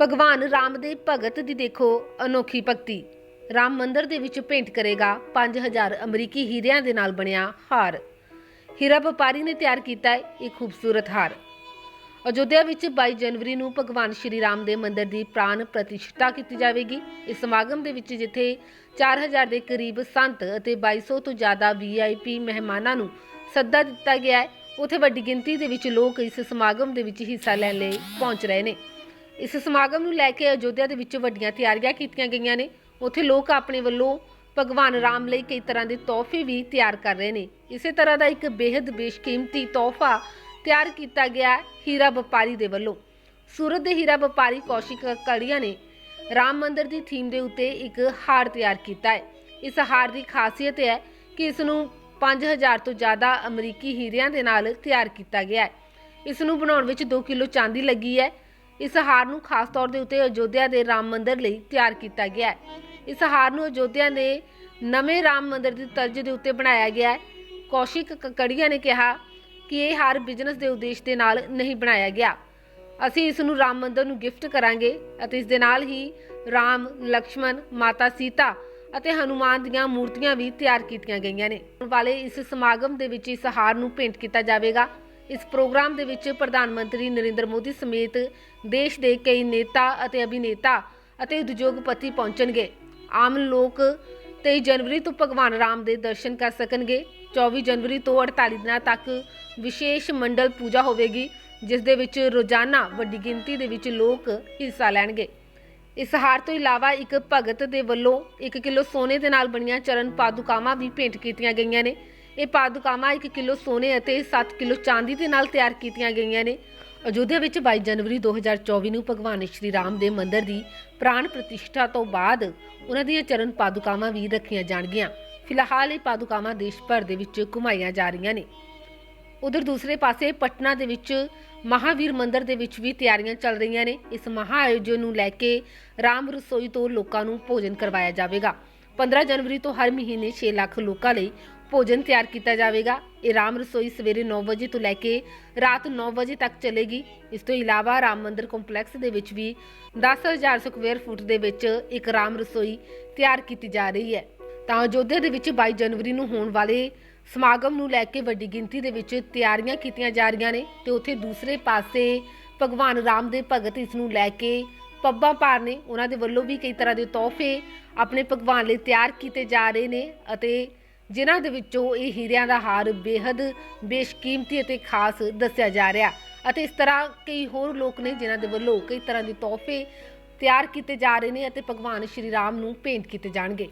ਭਗਵਾਨ ਰਾਮ ਦੇ ਭਗਤ ਦੀ ਦੇਖੋ ਅਨੋਖੀ ਭਗਤੀ। ਰਾਮ ਮੰਦਰ ਦੇ ਵਿੱਚ ਭੇਂਟ ਕਰੇਗਾ 5000 ਅਮਰੀਕੀ ਹੀਰਿਆਂ ਦੇ ਨਾਲ ਬਣਿਆ ਹਾਰ। ਹੀਰਾ ਵਪਾਰੀ ਨੇ ਤਿਆਰ ਕੀਤਾ ਹੈ ਇਹ ਖੂਬਸੂਰਤ ਹਾਰ। ਅਯੋਧਿਆ ਵਿੱਚ 22 ਜਨਵਰੀ ਨੂੰ ਭਗਵਾਨ ਸ਼੍ਰੀ ਰਾਮ ਦੇ ਮੰਦਿਰ ਦੀ ਪ੍ਰਾਣ ਪ੍ਰਤਿਸ਼ਠਾ ਕੀਤੀ ਜਾਵੇਗੀ। ਇਸ ਸਮਾਗਮ ਦੇ ਵਿੱਚ ਜਿੱਥੇ 4000 ਦੇ ਕਰੀਬ ਸੰਤ ਅਤੇ 2200 ਤੋਂ ਜ਼ਿਆਦਾ ਵੀਆਈਪੀ ਮਹਿਮਾਨਾਂ ਨੂੰ ਸੱਦਾ ਦਿੱਤਾ ਗਿਆ ਹੈ, ਉੱਥੇ ਵੱਡੀ ਗਿਣਤੀ ਦੇ ਵਿੱਚ ਲੋਕ ਇਸ ਸਮਾਗਮ ਦੇ ਵਿੱਚ ਹਿੱਸਾ ਲੈਣ ਲਈ ਪਹੁੰਚ ਰਹੇ ਨੇ। ਇਸ ਸਮਾਗਮ ਨੂੰ ਲੈ ਕੇ ਅਯੋਧਿਆ ਦੇ ਵਿੱਚ ਵੱਡੀਆਂ ਤਿਆਰੀਆਂ ਕੀਤੀਆਂ ਗਈਆਂ ਨੇ। ਉੱਥੇ ਲੋਕ ਆਪਣੇ ਵੱਲੋਂ ਭਗਵਾਨ ਰਾਮ ਲਈ ਕਈ ਤਰ੍ਹਾਂ ਦੇ ਤੋਹਫੇ ਵੀ ਤਿਆਰ ਕਰ ਰਹੇ ਨੇ। ਇਸੇ ਤਰ੍ਹਾਂ ਦਾ ਇੱਕ ਬੇहद ਬੇਸ਼ਕੀਮਤੀ ਤੋਹਫਾ ਤਿਆਰ ਕੀਤਾ ਗਿਆ ਹੀਰਾ ਵਪਾਰੀ ਦੇ ਵੱਲੋਂ। ਸੂਰਤ ਦੇ ਹੀਰਾ ਵਪਾਰੀ ਕੌਸ਼ਿਕ ਕੜੀਆ ਨੇ ਰਾਮ ਮੰਦਿਰ ਦੀ ਥੀਮ ਦੇ ਉੱਤੇ ਇੱਕ ਹਾਰ ਤਿਆਰ ਕੀਤਾ ਹੈ। ਇਸ ਹਾਰ ਦੀ ਖਾਸੀਅਤ ਹੈ ਕਿ ਇਸ ਨੂੰ 5000 ਤੋਂ ਜ਼ਿਆਦਾ ਅਮਰੀਕੀ ਹੀਰਿਆਂ ਦੇ ਨਾਲ ਤਿਆਰ ਕੀਤਾ ਗਿਆ ਹੈ। ਇਸ ਨੂੰ ਬਣਾਉਣ ਵਿੱਚ 2 ਕਿਲੋ ਚਾਂਦੀ ਲੱਗੀ ਹੈ। ਇਸ ਹਾਰ ਨੂੰ ਖਾਸ ਤੌਰ ਦੇ ਉੱਤੇ ਅਯੋਧਿਆ ਦੇ ਰਾਮ ਮੰਦਿਰ ਲਈ ਤਿਆਰ ਕੀਤਾ ਗਿਆ ਹੈ। ਇਸ ਹਾਰ ਨੂੰ ਅਯੋਧਿਆ ਦੇ ਨਵੇਂ ਰਾਮ ਮੰਦਿਰ ਦੀ ਤਰਜ਼ ਦੇ ਉੱਤੇ ਬਣਾਇਆ ਗਿਆ ਹੈ। ਕੌਸ਼ਿਕ ਕਕੜੀਆ ਨੇ ਕਿਹਾ ਕਿ ਇਹ ਹਾਰ ਬਿਜ਼ਨਸ ਦੇ ਉਦੇਸ਼ ਦੇ ਨਾਲ ਨਹੀਂ ਬਣਾਇਆ ਗਿਆ। ਅਸੀਂ ਇਸ ਨੂੰ ਰਾਮ ਮੰਦਿਰ ਨੂੰ ਗਿਫਟ ਕਰਾਂਗੇ ਅਤੇ ਇਸ ਦੇ ਨਾਲ ਹੀ ਰਾਮ, ਲਕਸ਼ਮਣ, ਮਾਤਾ ਸੀਤਾ ਅਤੇ ਹਨੂਮਾਨ ਦੀਆਂ ਮੂਰਤੀਆਂ ਵੀ ਤਿਆਰ ਕੀਤੀਆਂ ਗਈਆਂ ਨੇ। ਆਉਣ ਵਾਲੇ ਇਸ ਸਮਾਗਮ ਦੇ ਵਿੱਚ ਇਸ ਹਾਰ ਨੂੰ ਭੇਂਟ ਕੀਤਾ ਜਾਵੇਗਾ। ਇਸ ਪ੍ਰੋਗਰਾਮ ਦੇ ਵਿੱਚ ਪ੍ਰਧਾਨ ਮੰਤਰੀ ਨਰਿੰਦਰ ਮੋਦੀ ਸਮੇਤ ਦੇਸ਼ ਦੇ ਕਈ ਨੇਤਾ ਅਤੇ ਅਭਿਨੇਤਾ ਅਤੇ ਉਦਯੋਗਪਤੀ ਪਹੁੰਚਣਗੇ। ਆਮ ਲੋਕ 23 ਜਨਵਰੀ ਤੋਂ ਭਗਵਾਨ ਰਾਮ ਦੇ ਦਰਸ਼ਨ ਕਰ ਸਕਣਗੇ। 24 ਜਨਵਰੀ ਤੋਂ 48 ਦਿਨਾਂ ਤੱਕ ਵਿਸ਼ੇਸ਼ ਮੰਡਲ ਪੂਜਾ ਹੋਵੇਗੀ, ਜਿਸ ਦੇ ਵਿੱਚ ਰੋਜ਼ਾਨਾ ਵੱਡੀ ਗਿਣਤੀ ਦੇ ਵਿੱਚ ਲੋਕ ਹਿੱਸਾ ਲੈਣਗੇ। ਇਸ ਹਾਰ ਤੋਂ ਇਲਾਵਾ ਇੱਕ ਭਗਤ ਦੇ ਵੱਲੋਂ 1 ਕਿਲੋ ਸੋਨੇ ਦੇ ਨਾਲ ਬਣੀਆਂ ਚਰਨ ਪਾਦੁਕਾਵਾਂ ਵੀ ਭੇਂਟ ਕੀਤੀਆਂ ਗਈਆਂ ਨੇ। ਇਹ ਪਾਦੁਕਾਵਾਂ 1 ਕਿਲੋ ਸੋਨੇ ਅਤੇ 7 ਕਿਲੋ ਚਾਂਦੀ ਦੇ ਨਾਲ ਤਿਆਰ ਕੀਤੀਆਂ ਗਈਆਂ ਨੇ। ਅਯੋਧਿਆ ਵਿੱਚ 22 ਜਨਵਰੀ 2024 ਨੂੰ ਭਗਵਾਨ ਸ਼੍ਰੀ ਰਾਮ ਦੇ ਮੰਦਿਰ ਦੀ ਪ੍ਰਾਣ ਪ੍ਰਤਿਸ਼ਠਾ ਤੋਂ ਬਾਅਦ ਉਹਨਾਂ ਦੀਆਂ ਚਰਨ ਪਾਦੁਕਾਵਾਂ ਵੀ ਰੱਖੀਆਂ ਜਾਣਗੀਆਂ। ਫਿਲਹਾਲ ਇਹ ਪਾਦੁਕਾਵਾਂ ਦੇਸ਼ ਭਰ ਦੇ ਵਿੱਚ ਘੁਮਾਈਆਂ ਜਾ ਰਹੀਆਂ ਨੇ। ਉਧਰ ਦੂਸਰੇ ਪਾਸੇ ਪਟਨਾ ਦੇ ਵਿੱਚ ਮਹਾਵੀਰ ਮੰਦਿਰ ਦੇ ਵਿੱਚ ਵੀ ਤਿਆਰੀਆਂ ਚੱਲ ਰਹੀਆਂ ਨੇ। ਇਸ ਮਹਾ ਆਯੋਜਨ ਨੂੰ ਲੈ ਕੇ ਰਾਮ ਰਸੋਈ ਤੋਂ ਲੋਕਾਂ ਨੂੰ ਭੋਜਨ ਕਰਵਾਇਆ ਜਾਵੇਗਾ। 15 ਜਨਵਰੀ ਤੋਂ ਹਰ ਮਹੀਨੇ 6 ਲੱਖ ਲੋਕਾਂ ਲਈ ਭੋਜਨ ਤਿਆਰ ਕੀਤਾ ਜਾਵੇਗਾ। ਇਹ ਰਾਮ ਰਸੋਈ ਸਵੇਰੇ 9 ਵਜੇ ਤੋਂ ਲੈ ਕੇ ਰਾਤ 9 ਵਜੇ ਤੱਕ ਚੱਲੇਗੀ। ਇਸ ਤੋਂ ਇਲਾਵਾ ਰਾਮ ਮੰਦਿਰ ਕੰਪਲੈਕਸ ਦੇ ਵਿੱਚ ਵੀ 10000 ਸਕੁਅਰ ਫੁੱਟ ਦੇ ਵਿੱਚ ਇੱਕ ਰਾਮ ਰਸੋਈ ਤਿਆਰ ਕੀਤੀ ਜਾ ਰਹੀ ਹੈ। ਤਾਂ ਅਯੋਧਿਆ ਦੇ ਵਿੱਚ 22 ਜਨਵਰੀ ਨੂੰ ਹੋਣ ਵਾਲੇ ਸਮਾਗਮ ਨੂੰ ਲੈ ਕੇ ਵੱਡੀ ਗਿਣਤੀ ਦੇ ਵਿੱਚ ਤਿਆਰੀਆਂ ਕੀਤੀਆਂ ਜਾ ਰਹੀਆਂ ਨੇ ਤੇ ਉੱਥੇ ਦੂਸਰੇ ਪਾਸੇ ਭਗਵਾਨ ਰਾਮ ਦੇ ਭਗਤ ਇਸ ਨੂੰ ਲੈ ਕੇ ਪੱਬਾਂ ਭਾਰ ਨੇ, ਉਹਨਾਂ ਦੇ ਵੱਲੋਂ ਵੀ ਕਈ ਤਰ੍ਹਾਂ ਦੇ ਤੋਹਫੇ ਆਪਣੇ ਭਗਵਾਨ ਲਈ ਤਿਆਰ ਕੀਤੇ ਜਾ ਰਹੇ ਨੇ ਅਤੇ ਜਿਨ੍ਹਾਂ ਦੇ ਵਿੱਚੋਂ ਇਹ ਹੀਰਿਆਂ ਦਾ ਹਾਰ ਬੇਹੱਦ ਬੇਸ਼ਕੀਮਤੀ ਅਤੇ ਖਾਸ ਦੱਸਿਆ ਜਾ ਰਿਹਾ। ਅਤੇ ਇਸ ਤਰ੍ਹਾਂ ਕਈ ਹੋਰ ਲੋਕ ਨੇ ਜਿਨ੍ਹਾਂ ਦੇ ਵੱਲੋਂ ਕਈ ਤਰ੍ਹਾਂ ਦੇ ਤੋਹਫੇ ਤਿਆਰ ਕੀਤੇ ਜਾ ਰਹੇ ਨੇ ਅਤੇ ਭਗਵਾਨ ਸ਼੍ਰੀ ਰਾਮ ਨੂੰ ਭੇਂਟ ਕੀਤੇ ਜਾਣਗੇ।